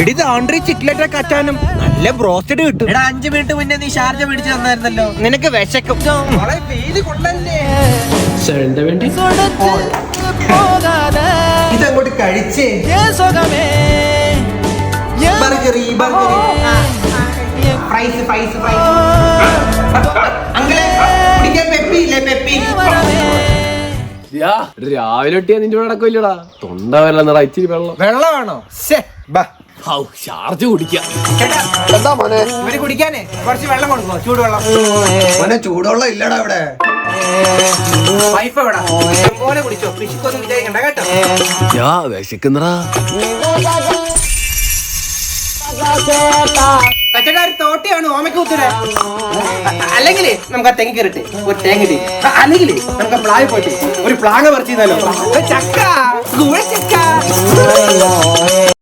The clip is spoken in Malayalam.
എടി താണ്ടി ചിക്ലറ്റൊക്കെ കറ്റാനും. നല്ല ബ്രോസ്റ്റഡ് കിട്ടും. എടാ അഞ്ചു മിനിറ്റ് മുന്നേ നീ ഷാർജ പിടിച്ചു തന്നായിരുന്നല്ലോ. നിനക്ക് വിശക്കും. ഇതങ്ങോട്ട് കഴിച്ചേ. ബർഗറി ബർഗറി. Burger fries fries fries. അങ്കിളെ കുടിക്കാൻ പെപ്പി ഇല്ലേ പെപ്പി? രാവിലെ ഒട്ടിയാ നിന്റെ കൂടെ നടക്കില്ലടാ തൊണ്ട വരലെന്നടാ ഇച്ചിരി വെള്ളം. വെള്ളമാണോ ഹൗ ചാർജ് കുടിക്കാം. എന്താ മോനെ? ഇവർ കുടിക്കാനേ. കുറച്ച് വെള്ളം കൊടുക്കോ ചൂടുവെള്ളം. മോനെ ചൂടുവെള്ളം ഇല്ലടാ ഇവിടെ. വൈഫ് എവിടെ? പോലെ കുടിച്ചോ. കൃഷിക്കൊന്നും വിചാരിക്കണ്ട കേട്ടോ. യാ വിശക്കുന്നടാ. കച്ചക്കാർ തോട്ടിയാണ് ഓമയ്ക്ക് കുത്തുക അല്ലെങ്കിൽ നമുക്ക് ആ തെങ്ങ് കയറിട്ട് ഒരു തേങ്ങ അല്ലെങ്കിൽ നമുക്ക് പ്ലാവ് പോയിട്ട് ഒരു പ്ലാങ്ങ പറിച്ചിരുന്നല്ലോ ചക്ക!